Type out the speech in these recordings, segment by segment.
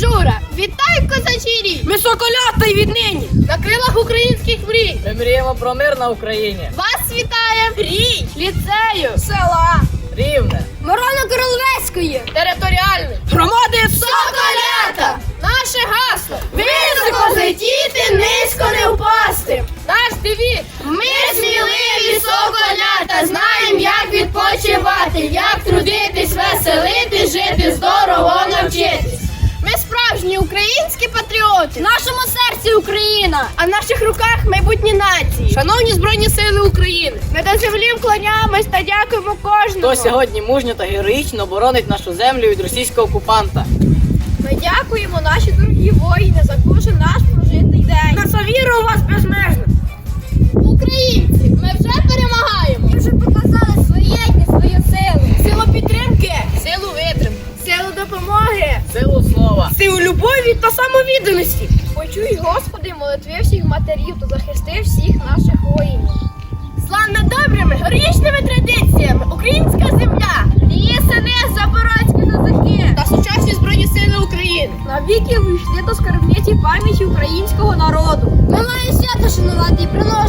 Шура, вітай козачий! Ми соколята й віднині. На крилах українських мрій! Ми мріємо про мир на Україні. Вас вітає Рій, ліцею, Села. Рівне. Мирона Королевської, територіальне, Громади Соколята! Наше гасло! Українські патріоти. В нашому серці Україна, а в наших руках майбутні нації. Шановні Збройні Сили України, ми до землі вклоняємось та дякуємо кожному. Хто сьогодні мужньо та героїчно боронить нашу землю від російського окупанта. Ми дякуємо наші дорогі воїни за кожен наш прожитий день. Наша віра у вас безмежна. Українці, ми вже перемагаємо. Та. Почуй, Господи, молитви всіх матерів та захисти всіх наших воїнів. Славна добрими, героїчними традиціями, українська земля, її сини запорозькі козаки та сучасні збройні сили України. Навіки вийшли до скарбниці пам'яті українського народу. Ми маємо свято шанувати і приносити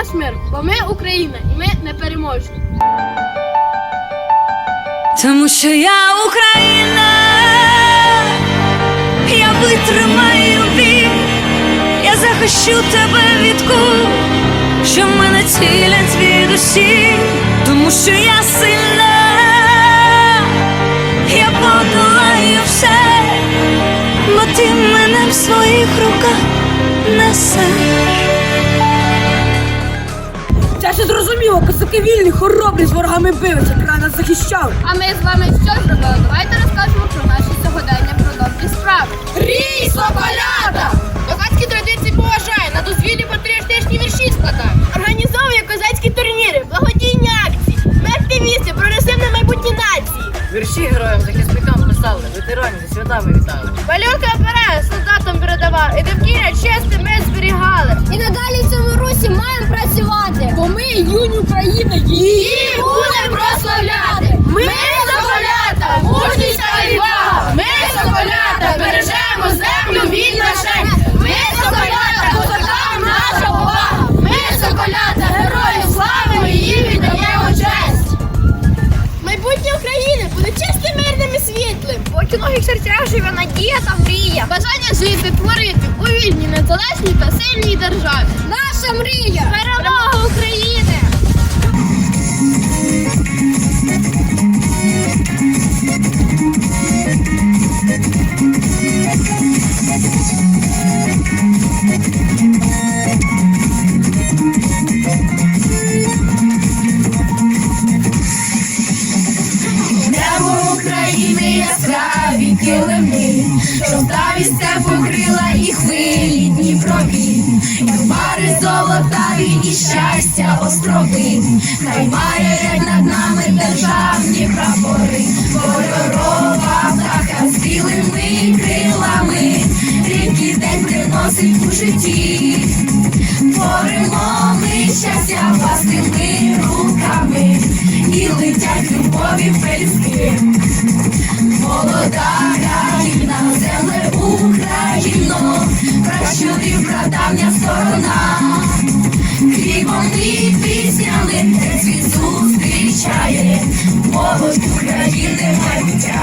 наш мир, бо ми Україна і ми не непереможні. Тому що я Україна, я витримаю бій, я захищу тебе від кул, що мене цілять від усі, тому що я сильна, я подолаю все, бо ти мене в своїх руках несеш. Це зрозуміло, косаки вільні, хоробрі з ворогами билися, край нас захищали. А ми з вами що зробили? Давайте розкажемо про наші сьогодення, про добрі справи. Рій, соколята! Козацькі традиції поважає, на дозвіллі патріотичні вірші складає. Організовує козацькі турніри, благодійні акції. Ми активісти, прогресивне майбутнє нації. Вірші героям захисникам писали, ветеранів зі святами вітали. Малюнки опере солдатам передавав, і довкілля чисте ми зберігали. І надалі цьому русі маємо працювати. Бо ми юні Україна її будемо прославляти. Серцях живе надія та мрія. Бажання жити, творити у вільній, незалежній та сильній державі. Наша мрія! Перемога України! Яскраві килими, жовтавість покрила і хвилі Дніпрові, і хмари золотаві, і щастя острови, хай мають над нами державні прапори, кольорова птаха з білими крилами, рідкий день приносить у житті, творимо ми щастя власними руками, і любові пельськи. Молода країна, земле Україно, пращурів прадавня сторона, хлібом і піснями світ зустрічає, молодь України майбуття.